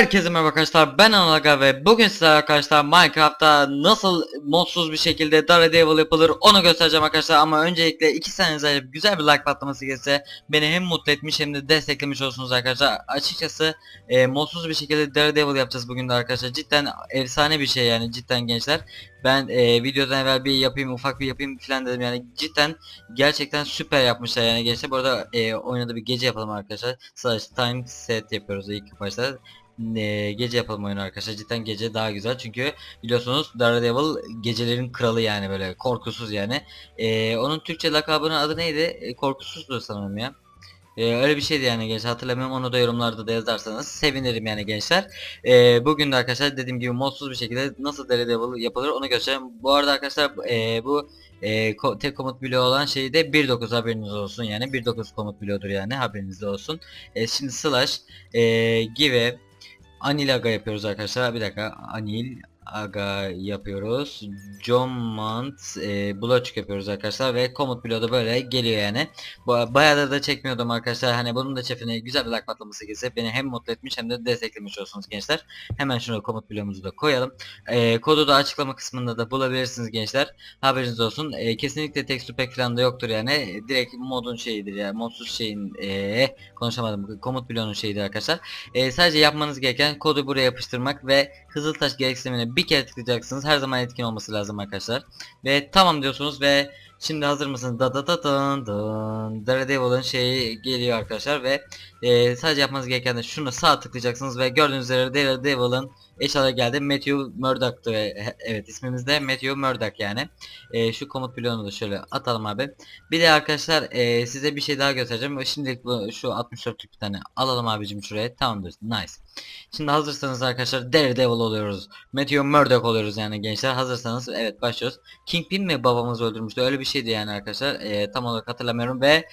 Herkese merhaba arkadaşlar ben Analaga ve bugün sizlerle arkadaşlar Minecraft'ta nasıl modsuz bir şekilde Daredevil yapılır onu göstereceğim arkadaşlar. Ama öncelikle iki saniyenize ayırıp güzel bir like patlaması gelse beni hem mutlu etmiş hem de desteklemiş olsunuz arkadaşlar. Açıkçası e, modsuz bir şekilde Daredevil yapacağız bugün de arkadaşlar. Cidden efsane bir şey yani cidden gençler. Ben e, videodan evvel bir yapayım ufak bir yapayım falan dedim yani. Cidden gerçekten süper yapmışlar yani gençler. Bu arada e, oyunda bir gece yapalım arkadaşlar. Slash time set yapıyoruz ilk başta e, gece yapalım oyunu arkadaşlar. Cidden gece daha güzel. Çünkü biliyorsunuz Daredevil gecelerin kralı yani böyle korkusuz yani. E, onun Türkçe lakabının adı neydi? E, korkusuzdu sanırım ya. Ee, öyle bir şeydi yani gençler. Hatırlamıyorum. Onu da yorumlarda da yazarsanız sevinirim yani gençler. Ee, bugün de arkadaşlar dediğim gibi modsuz bir şekilde nasıl Daredevil yapılır onu göstereceğim. Bu arada arkadaşlar e, bu e, ko tek komut bloğu olan şey de 1.9 haberiniz olsun. Yani 1.9 komut bloğudur yani haberinizde olsun. E, şimdi slash e, give Anil Aga yapıyoruz arkadaşlar. Bir dakika. Anil Aga yapıyoruz. Mont e, Bloçuk yapıyoruz arkadaşlar ve komut bloğu böyle geliyor yani. Bayağıdır da çekmiyordum arkadaşlar. Hani bunun da çefine güzel bir like patlaması gelse beni hem mutlu etmiş hem de desteklemiş olsunuz gençler. Hemen şunu komut bloğumuzu da koyalım. E, kodu da açıklama kısmında da bulabilirsiniz gençler. Haberiniz olsun. E, kesinlikle tekstür pek falan da yoktur yani. Direkt modun şeyidir yani. Modsuz şeyin e, konuşamadım. Komut bloğunun şeyidir arkadaşlar. E, sadece yapmanız gereken kodu buraya yapıştırmak ve Kızıltaş gereksinimine bir kere tıklayacaksınız. Her zaman etkin olması lazım arkadaşlar. Ve tamam diyorsunuz ve şimdi hazır mısınız? Da da da dın dın. Daredevil'ın şeyi geliyor arkadaşlar ve e, sadece yapmanız gereken de şunu sağ tıklayacaksınız ve gördüğünüz üzere Daredevil'ın eşyaları geldi. Matthew Murdoch'tu. Evet ismimiz de Matthew Murdoch yani. E, şu komut bloğunu da şöyle atalım abi. Bir de arkadaşlar e, size bir şey daha göstereceğim. Şimdilik bu şu 64'lük bir tane alalım abicim şuraya. Tamamdır. Nice. Şimdi hazırsanız arkadaşlar Daredevil oluyoruz. Matthew Murdoch oluyoruz yani gençler. Hazırsanız evet başlıyoruz. Kingpin mi babamızı öldürmüştü? Öyle bir şeydi yani arkadaşlar. E, tam olarak hatırlamıyorum ve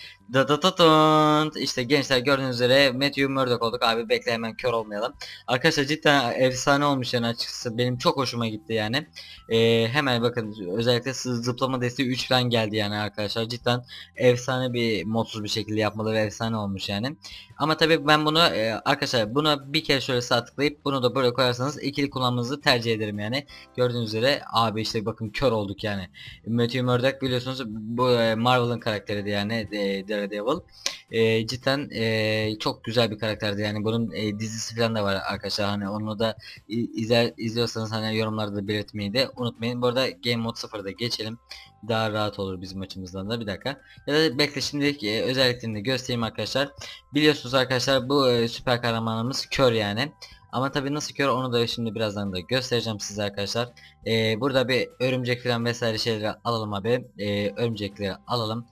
işte gençler gördüğünüz üzere Matthew Murdoch olduk. Abi bekle hemen kör olmayalım. Arkadaşlar cidden efsane olmuş yani açıkçası. Benim çok hoşuma gitti yani. E, hemen bakın özellikle zıplama desteği 3 falan geldi yani arkadaşlar. Cidden efsane bir modsuz bir şekilde yapmalı ve efsane olmuş yani. Ama tabii ben bunu e, arkadaşlar bunu bir kere şöyle sağ tıklayıp bunu da böyle koyarsanız ikili kullanmanızı tercih ederim yani. Gördüğünüz üzere abi işte bakın kör olduk yani. Matthew Murdoch biliyorsunuz bu e, Marvel'ın karakteri yani e, Daredevil. E, cidden e, çok güzel bir karakterdi yani bunun e, dizisi falan da var arkadaşlar hani onu da izler izliyorsanız hani yorumlarda da belirtmeyi de unutmayın. Bu arada Game Mode 0'da geçelim. Daha rahat olur bizim açımızdan da bir dakika. Ya da bekle şimdilik e, özelliklerini göstereyim arkadaşlar. Biliyorsunuz arkadaşlar bu e, süper kahramanımız kör yani. Ama tabii nasıl kör onu da şimdi birazdan da göstereceğim size arkadaşlar. Ee, burada bir örümcek falan vesaire şeyleri alalım abi. Ee, örümcekleri alalım.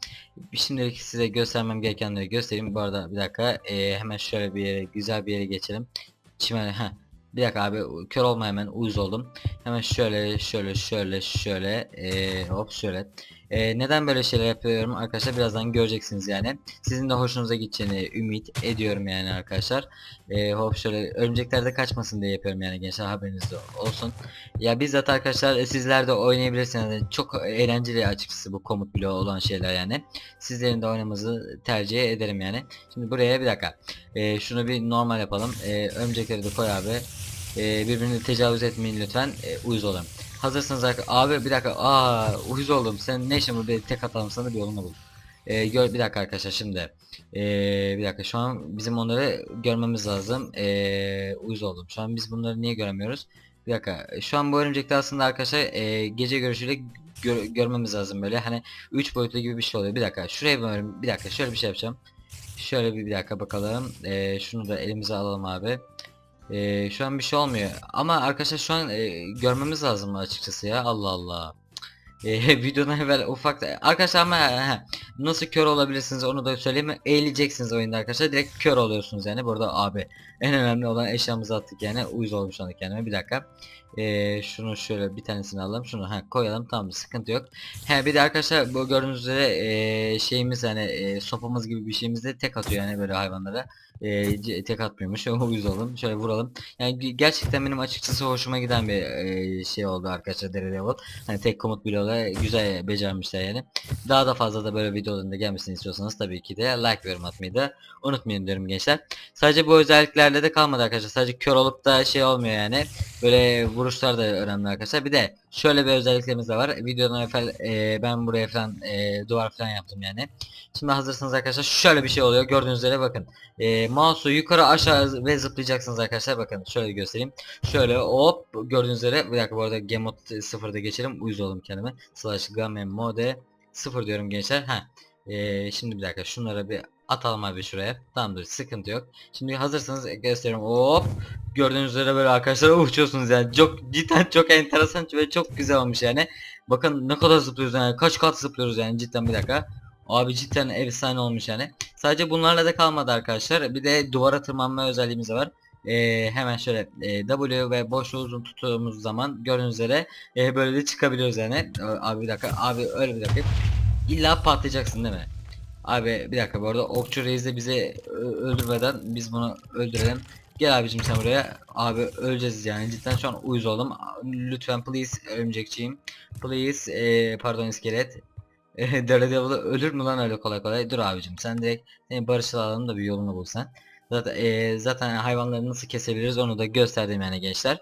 Şimdilik size göstermem gerekenleri göstereyim. Bu arada bir dakika ee, hemen şöyle bir yere güzel bir yere geçelim. Çimen ha. Bir dakika abi kör olma hemen uyuz oldum. Hemen şöyle şöyle şöyle şöyle ee, hop şöyle. E, neden böyle şeyler yapıyorum arkadaşlar birazdan göreceksiniz yani. Sizin de hoşunuza gideceğini ümit ediyorum yani arkadaşlar. E, hop şöyle örümceklerde kaçmasın diye yapıyorum yani gençler haberiniz olsun. Ya bizzat arkadaşlar e, sizler de oynayabilirsiniz. çok eğlenceli açıkçası bu komut bloğu olan şeyler yani. Sizlerin de oynamanızı tercih ederim yani. Şimdi buraya bir dakika. E, şunu bir normal yapalım. E, örümcekleri de koy abi. E, birbirini tecavüz etmeyin lütfen. E, uyuz olalım. Hazırsınız arkadaşlar. Abi bir dakika. Aa uyuz oldum. Sen ne işin burada tek atalım sana bir yolunu bul. Ee, gör bir dakika arkadaşlar şimdi. Ee, bir dakika şu an bizim onları görmemiz lazım. Ee, uyuz oldum. Şu an biz bunları niye göremiyoruz? Bir dakika. Şu an bu örümcekte aslında arkadaşlar e, gece görüşüyle gör, görmemiz lazım böyle. Hani 3 boyutlu gibi bir şey oluyor. Bir dakika. Şuraya bir, bir dakika. Şöyle bir şey yapacağım. Şöyle bir, bir dakika bakalım. Ee, şunu da elimize alalım abi. Ee, şu an bir şey olmuyor. Ama arkadaşlar şu an e, görmemiz lazım açıkçası ya. Allah Allah. E, videodan evvel ufak arkadaşlar ama he, nasıl kör olabilirsiniz onu da söyleyeyim eğileceksiniz oyunda arkadaşlar direkt kör oluyorsunuz yani burada abi en önemli olan eşyamızı attık yani uyuz olmuş anda kendime bir dakika Ee, şunu şöyle bir tanesini alalım. Şunu ha koyalım. Tamam sıkıntı yok. He bir de arkadaşlar bu gördüğünüz üzere ee, şeyimiz hani ee, sopamız gibi bir şeyimiz de tek atıyor yani böyle hayvanlara. C- tek atmıyormuş. Uyuz olalım. Şöyle vuralım. Yani ge- gerçekten benim açıkçası hoşuma giden bir ee, şey oldu arkadaşlar Daredevil. Hani tek komut bloğuyla güzel becermişler yani. Daha da fazla da böyle videoların da gelmesini istiyorsanız tabii ki de like ve yorum atmayı da unutmayın diyorum gençler. Sadece bu özelliklerle de kalmadı arkadaşlar. Sadece kör olup da şey olmuyor yani. Böyle vuruşlar da önemli arkadaşlar. Bir de şöyle bir özelliklerimiz de var. Videodan evvel e, ben buraya falan e, duvar falan yaptım yani. Şimdi hazırsınız arkadaşlar. Şöyle bir şey oluyor. Gördüğünüz üzere bakın. E, mouse'u yukarı aşağı ve zıplayacaksınız arkadaşlar. Bakın şöyle göstereyim. Şöyle hop gördüğünüz üzere. Bir dakika bu arada game mode sıfırda geçelim. Uyuz oldum kendime. Slash game mode sıfır diyorum gençler. Ha. E, şimdi bir dakika şunlara bir atalım abi şuraya. Tamamdır sıkıntı yok. Şimdi hazırsanız gösteriyorum. Hop. Gördüğünüz üzere böyle arkadaşlar uçuyorsunuz yani. Çok cidden çok enteresan ve çok güzel olmuş yani. Bakın ne kadar zıplıyoruz yani. Kaç kat zıplıyoruz yani cidden bir dakika. Abi cidden efsane olmuş yani. Sadece bunlarla da kalmadı arkadaşlar. Bir de duvara tırmanma özelliğimiz var. Ee, hemen şöyle e, W ve boşluğu uzun tuttuğumuz zaman gördüğünüz üzere e, böyle de çıkabiliyoruz yani. Ee, Abi bir dakika. Abi öyle bir dakika. İlla patlayacaksın değil mi? Abi bir dakika bu arada okçu reis de bizi öldürmeden biz bunu öldürelim. Gel abicim sen buraya. Abi öleceğiz yani cidden şu an uyuz oldum. Lütfen please örümcekçiyim. Please e, pardon iskelet. Daredevil'ı ölür mü lan öyle kolay kolay? Dur abicim sen direkt seni barışçıl alalım da bir yolunu bulsan. Zaten, e, zaten hayvanları nasıl kesebiliriz onu da gösterdim yani gençler.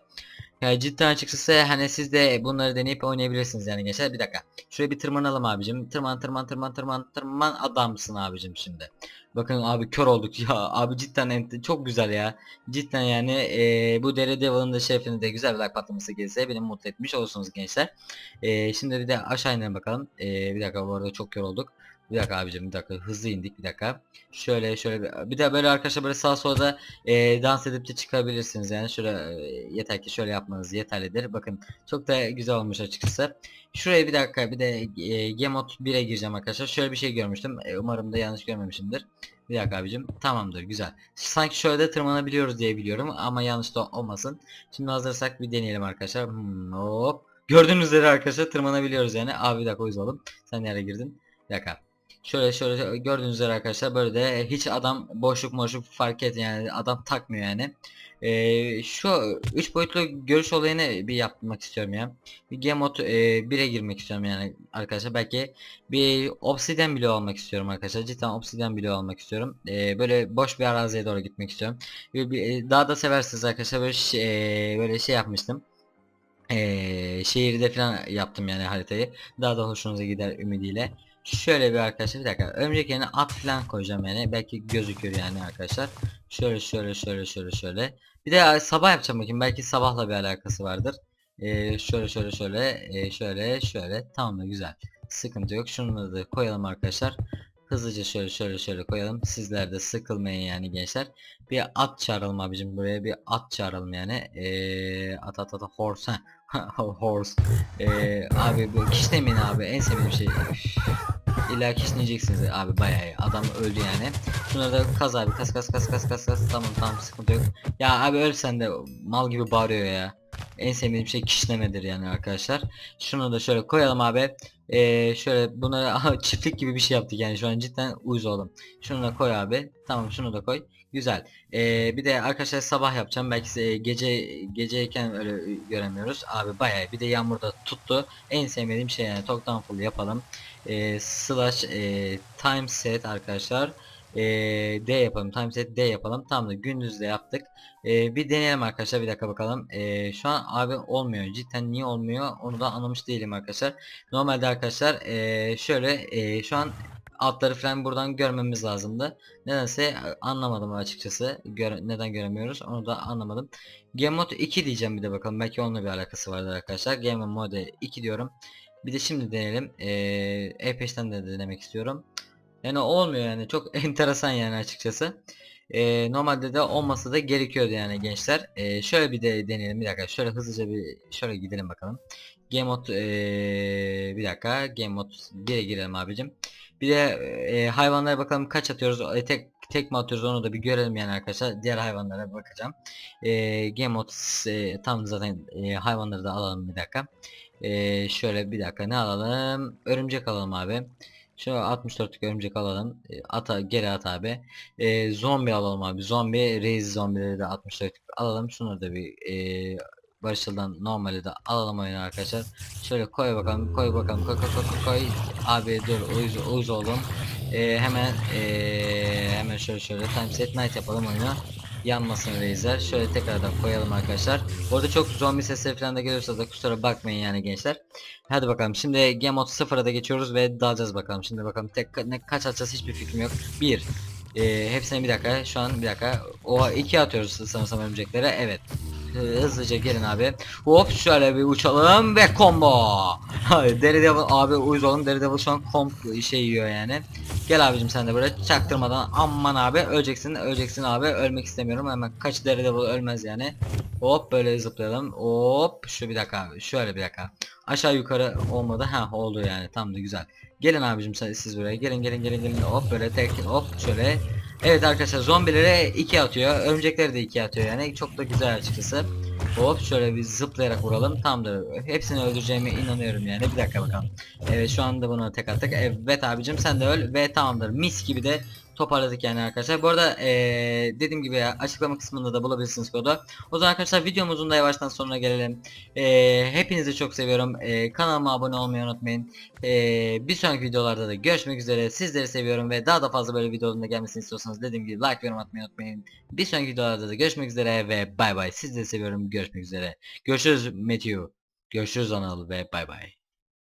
Ya cidden açıkçası hani siz de bunları deneyip oynayabilirsiniz yani gençler. Bir dakika. Şuraya bir tırmanalım abicim. Tırman tırman tırman tırman tırman adamsın abicim şimdi. Bakın abi kör olduk ya. Abi cidden çok güzel ya. Cidden yani eee, bu Daredevil'ın da şefini de güzel bir like patlaması gelirse beni mutlu etmiş olursunuz gençler. Eee, şimdi bir de aşağı inelim bakalım. Eee, bir dakika bu arada çok kör olduk. Bir dakika abicim bir dakika hızlı indik bir dakika. Şöyle şöyle bir, de böyle arkadaşlar böyle sağa sola da eee, dans edip de çıkabilirsiniz yani şöyle eee, yeter ki şöyle yapmanız yeterlidir. Bakın çok da güzel olmuş açıkçası. Şuraya bir dakika bir de e, Gemot 1'e gireceğim arkadaşlar. Şöyle bir şey görmüştüm. E, umarım da yanlış görmemişimdir. Bir dakika abicim. Tamamdır güzel. Sanki şöyle de tırmanabiliyoruz diye biliyorum ama yanlış da olmasın. Şimdi hazırsak bir deneyelim arkadaşlar. Hmm, hop. Gördüğünüz üzere arkadaşlar tırmanabiliyoruz yani. Abi bir dakika uyuz oğlum. Sen nereye girdin? Bir dakika. Şöyle şöyle gördüğünüz üzere arkadaşlar böyle de hiç adam boşluk boşluk fark et yani adam takmıyor yani. Ee, şu 3 boyutlu görüş olayını bir yapmak istiyorum ya. Bir game mode e, 1'e girmek istiyorum yani arkadaşlar. Belki bir obsidian bile almak istiyorum arkadaşlar. Cidden obsidian bile almak istiyorum. Ee, böyle boş bir araziye doğru gitmek istiyorum. Bir, bir- e, daha da seversiniz arkadaşlar. Böyle şey, böyle şey yapmıştım. Ee, şehirde falan yaptım yani haritayı. Daha da hoşunuza gider ümidiyle. Şöyle bir arkadaşlar bir dakika. Örümcek yerine at falan koyacağım yani. Belki gözüküyor yani arkadaşlar. Şöyle şöyle şöyle şöyle şöyle. Bir de sabah yapacağım bakayım. Belki sabahla bir alakası vardır. Ee, şöyle şöyle şöyle e, şöyle şöyle. Tamam da güzel. Sıkıntı yok. Şunu da koyalım arkadaşlar. Hızlıca şöyle şöyle şöyle koyalım. Sizler de sıkılmayın yani gençler. Bir at çağıralım abicim buraya bir at çağıralım yani. Ee, at at at horse. heh. horse. Ee, abi bu kişnemeyin abi en sevdiğim şey. İlla kişneyeceksiniz abi bayağı. Adam öldü yani. Şuna da kaz abi kas kas kas kas kas kas tamam tamam sıkıntı yok. Ya abi ölsen de mal gibi bağırıyor ya. En sevdiğim şey kişnemedir yani arkadaşlar. Şunu da şöyle koyalım abi. Ee, şöyle buna çiftlik gibi bir şey yaptık yani şu an cidden uyuz oldum. Şunu da koy abi. Tamam şunu da koy. Güzel. Ee, bir de arkadaşlar sabah yapacağım. Belki size gece geceyken öyle göremiyoruz. Abi bayağı bir de yağmurda tuttu. En sevmediğim şey yani toptan full yapalım. Ee, slash e, time set arkadaşlar. Ee, D yapalım. Time set D yapalım. Tamam da gündüzde yaptık. Ee, bir deneyelim arkadaşlar. Bir dakika bakalım. Ee, şu an abi olmuyor. Cidden niye olmuyor? Onu da anlamış değilim arkadaşlar. Normalde arkadaşlar ee, şöyle ee, şu an altları falan buradan görmemiz lazımdı. Nedense e, anlamadım açıkçası. Göre- neden göremiyoruz onu da anlamadım. Game Mode 2 diyeceğim bir de bakalım. Belki onunla bir alakası vardır arkadaşlar. Game Mode 2 diyorum. Bir de şimdi deneyelim. Ee, E5'ten de denemek istiyorum. Yani olmuyor yani. Çok enteresan yani açıkçası. Ee, normalde de olması da gerekiyordu yani gençler. Ee, şöyle bir de deneyelim bir dakika. Şöyle hızlıca bir şöyle gidelim bakalım. Game Mode ee, bir dakika. Game Mode 1'e girelim abicim. Bir de e, hayvanlara bakalım kaç atıyoruz. E, tek tek mi atıyoruz onu da bir görelim yani arkadaşlar. Diğer hayvanlara bakacağım. E, Game Mode e, tam zaten e, hayvanları da alalım bir dakika. E, şöyle bir dakika ne alalım? Örümcek alalım abi. Şöyle 64'lük örümcek alalım. E, ata geri at abi. E, zombi alalım abi. Zombi reis zombileri de 64'lük alalım. Şunu da bir e, Barışıl'dan normali de alalım oyunu arkadaşlar. Şöyle koy bakalım, koy bakalım, koy koy koy koy, koy. Abi dur uyuz, uyuz oldum. Ee, hemen ee, hemen şöyle şöyle time set night yapalım oyunu. Yanmasın reisler. Şöyle tekrardan koyalım arkadaşlar. Orada çok zombi sesleri falan da geliyorsa da kusura bakmayın yani gençler. Hadi bakalım şimdi Game Mode 0'a da geçiyoruz ve dalacağız bakalım. Şimdi bakalım tek ne kaç atacağız hiçbir fikrim yok. 1 ee, hepsine bir dakika şu an bir dakika. O iki atıyoruz sanırsam örümceklere. Evet. Hızlıca gelin abi. Hop şöyle bir uçalım ve combo. Daredevil abi uyuz oğlum. Daredevil şu an komp şey yiyor yani. Gel abicim sen de böyle çaktırmadan aman abi öleceksin öleceksin abi ölmek istemiyorum hemen kaç Daredevil ölmez yani. Hop böyle zıplayalım. Hop şu bir dakika abi şöyle bir dakika. Aşağı yukarı olmadı. Ha oldu yani tam da güzel. Gelin abicim siz buraya gelin gelin gelin gelin hop böyle tek hop şöyle Evet arkadaşlar zombilere 2 atıyor. Örümcekleri de 2 atıyor yani. Çok da güzel açıkçası. Hop şöyle bir zıplayarak vuralım. Tamamdır. Hepsini öldüreceğime inanıyorum yani. Bir dakika bakalım. Evet şu anda bunu tek attık. Evet abicim sen de öl ve tamamdır. Mis gibi de toparladık yani arkadaşlar. Bu arada eee, dediğim gibi ya, açıklama kısmında da bulabilirsiniz kodu. O zaman arkadaşlar videomuzun da yavaştan sonuna gelelim. Eee, hepinizi çok seviyorum. Eee, kanalıma abone olmayı unutmayın. Eee, bir sonraki videolarda da görüşmek üzere. Sizleri seviyorum ve daha da fazla böyle videoların gelmesini istiyorsanız dediğim gibi like ve yorum atmayı unutmayın. Bir sonraki videolarda da görüşmek üzere ve bay bay. Sizleri seviyorum. Görüşmek üzere. Görüşürüz Matthew. Görüşürüz Anıl ve bay bay.